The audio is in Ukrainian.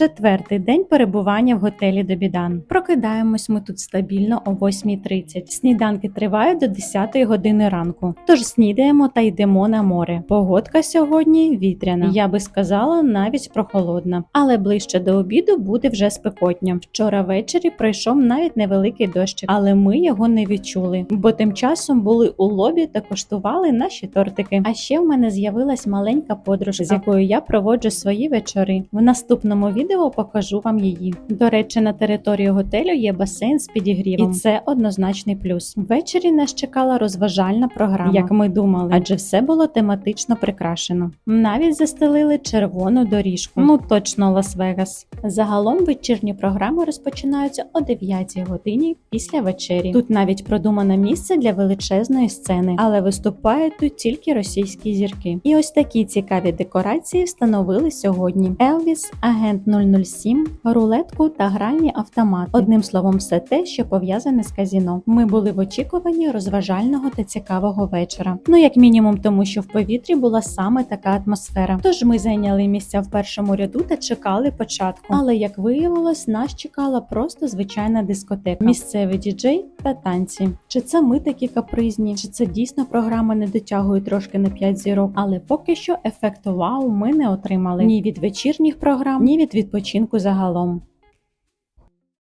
Четвертий день перебування в готелі Добідан. Прокидаємось ми тут стабільно о 8.30. Сніданки тривають до 10 години ранку. Тож снідаємо та йдемо на море. Погодка сьогодні вітряна. Я би сказала, навіть прохолодна. Але ближче до обіду буде вже спекотня. Вчора ввечері прийшов навіть невеликий дощик, але ми його не відчули, бо тим часом були у лобі та коштували наші тортики. А ще в мене з'явилась маленька подружка, з якою я проводжу свої вечори. В наступному відео покажу вам її. До речі, на території готелю є басейн з підігрівом, і це однозначний плюс. Ввечері нас чекала розважальна програма, як ми думали, адже все було тематично прикрашено. Навіть застелили червону доріжку. Ну точно Лас-Вегас. Загалом вечірні програми розпочинаються о 9 годині після вечері. Тут навіть продумане місце для величезної сцени, але виступають тут тільки російські зірки. І ось такі цікаві декорації встановили сьогодні: Елвіс, агент 007, рулетку та гральні автомати. Одним словом, все те, що пов'язане з казіно. Ми були в очікуванні розважального та цікавого вечора. Ну як мінімум, тому що в повітрі була саме така атмосфера. Тож ми зайняли місця в першому ряду та чекали початку. Але як виявилось, нас чекала просто звичайна дискотека, місцевий діджей та танці. Чи це ми такі капризні, чи це дійсно програма не дотягує трошки на 5 зірок? Але поки що ефекту вау ми не отримали ні від вечірніх програм, ні від відпочинку загалом.